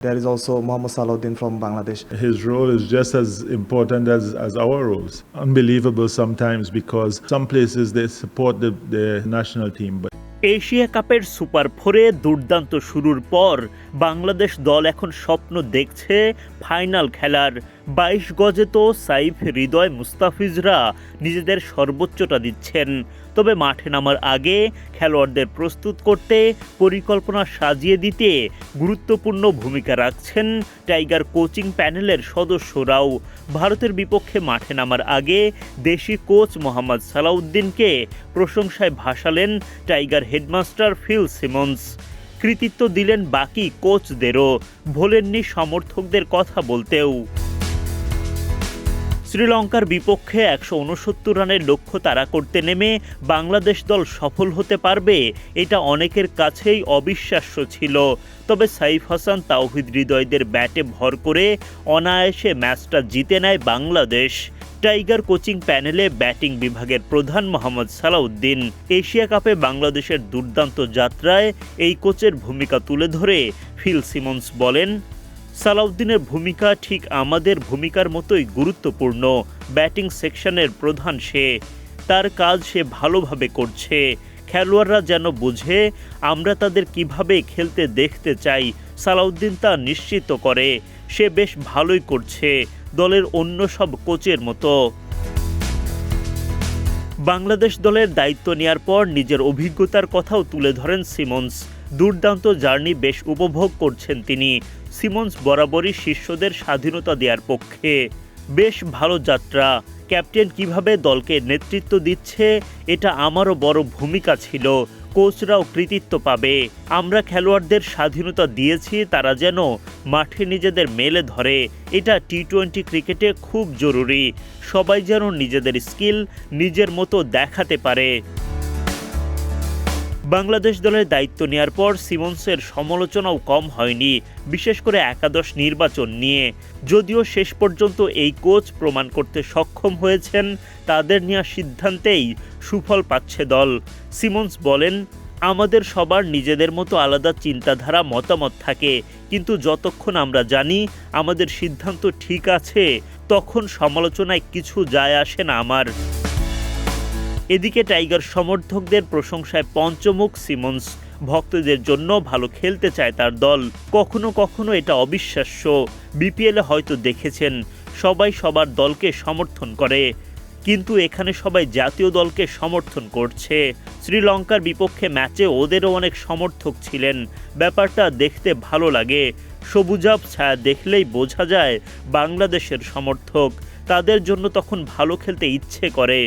There is also Mohammad Salahuddin from Bangladesh. His role is just as important as, as our roles. Unbelievable sometimes because some places they support the, the national team, but Asia কাপের super ফোরে দুর্দান্ত শুরুর পর বাংলাদেশ দল এখন স্বপ্ন দেখছে final খেলার বাইশ গজে তো সাইফ হৃদয় মুস্তাফিজরা নিজেদের সর্বোচ্চটা দিচ্ছেন তবে মাঠে নামার আগে খেলোয়াড়দের প্রস্তুত করতে পরিকল্পনা সাজিয়ে দিতে গুরুত্বপূর্ণ ভূমিকা রাখছেন টাইগার কোচিং প্যানেলের সদস্যরাও। ভারতের বিপক্ষে মাঠে নামার আগে দেশি কোচ মোহাম্মদ সালাউদ্দিনকে প্রশংসায় ভাসালেন টাইগার হেডমাস্টার ফিল সিমন্স। কৃতিত্ব দিলেন বাকি কোচদেরও, ভোলেননি সমর্থকদের কথা বলতেও। শ্রীলঙ্কার বিপক্ষে একশো উনসত্তর রানের লক্ষ্য তাড়া করতে নেমে বাংলাদেশ দল সফল হতে পারবে, এটা অনেকের কাছেই অবিশ্বাস্য ছিল। তবে সাইফ হাসান তাওহিদ হৃদয়দের ব্যাটে ভর করে অনায়াসে ম্যাচটা জিতে নেয় বাংলাদেশ। টাইগার কোচিং প্যানেলে ব্যাটিং বিভাগের প্রধান মোহাম্মদ সালাউদ্দিন। এশিয়া কাপে বাংলাদেশের দুর্দান্ত যাত্রায় এই কোচের ভূমিকা তুলে ধরে ফিল সিমন্স বলেন সালাউদ্দিনের ভূমিকা ঠিক আমাদের ভূমিকার মতোই গুরুত্বপূর্ণ। ব্যাটিং সেকশনের প্রধান সে। তার কাজ সে ভালোভাবে করছে। খেলোয়াড়রা যেন বুঝে, আমরা তাদের কীভাবে খেলতে দেখতে চাই, সালাউদ্দিন তা নিশ্চিত করে। সে বেশ ভালোই করছে, দলের অন্য সব কোচের মতো। বাংলাদেশ দলের দায়িত্ব নেয়ার পর নিজের অভিজ্ঞতার কথাও তুলে ধরেন সিমন্স। দুর্দান্ত জার্নি বেশ উপভোগ করছেন তিনি। সিমন্স বরাবরই শিষ্যদের স্বাধীনতা দেওয়ার পক্ষে। বেশ ভালো যাত্রা। ক্যাপ্টেন কীভাবে দলকে নেতৃত্ব দিচ্ছে, এটা আমারও বড় ভূমিকা ছিল। কোচরাও কৃতিত্ব পাবে। আমরা খেলোয়াড়দের স্বাধীনতা দিয়েছি, তারা যেন মাঠে নিজেদের মেলে ধরে। এটা টি টোয়েন্টি ক্রিকেটে খুব জরুরি। সবাই যেন নিজেদের স্কিল নিজের মতো দেখাতে পারে। বাংলাদেশ দলের দায়িত্ব নেওয়ার পর সিমন্সের সমালোচনাও কম হয়নি, বিশেষ করে একাদশ নির্বাচন নিয়ে। যদিও শেষ পর্যন্ত এই কোচ প্রমাণ করতে সক্ষম হয়েছেন, তাদের নেওয়া সিদ্ধান্তেই সুফল পাচ্ছে দল। সিমন্স বলেন, আমাদের সবার নিজেদের মতো আলাদা চিন্তাধারা মতামত থাকে, কিন্তু যতক্ষণ আমরা জানি আমাদের সিদ্ধান্ত ঠিক আছে, তখন সমালোচনায় কিছু যায় আসে না আমার। এদিকে টাইগার সমর্থকদের প্রশংসায় পঞ্চমুখ সিমন্স ভক্তদের জন্য ভালো খেলতে চায় তার দল। কখনো কখনো এটা অবিশ্বাস্য। বিপিএলে হয়তো দেখেছেন, সবাই সবার দলকে সমর্থন করে। কিন্তু এখানে সবাই জাতীয় দলকে সমর্থন করছে। শ্রীলঙ্কার বিপক্ষে ম্যাচে ওদেরও অনেক সমর্থক ছিলেন। ব্যাপারটা দেখতে ভালো লাগে। সবুজাব ছায়া দেখলেই বোঝা যায় বাংলাদেশের সমর্থক। তাদের জন্য তখন ভালো খেলতে ইচ্ছে করে।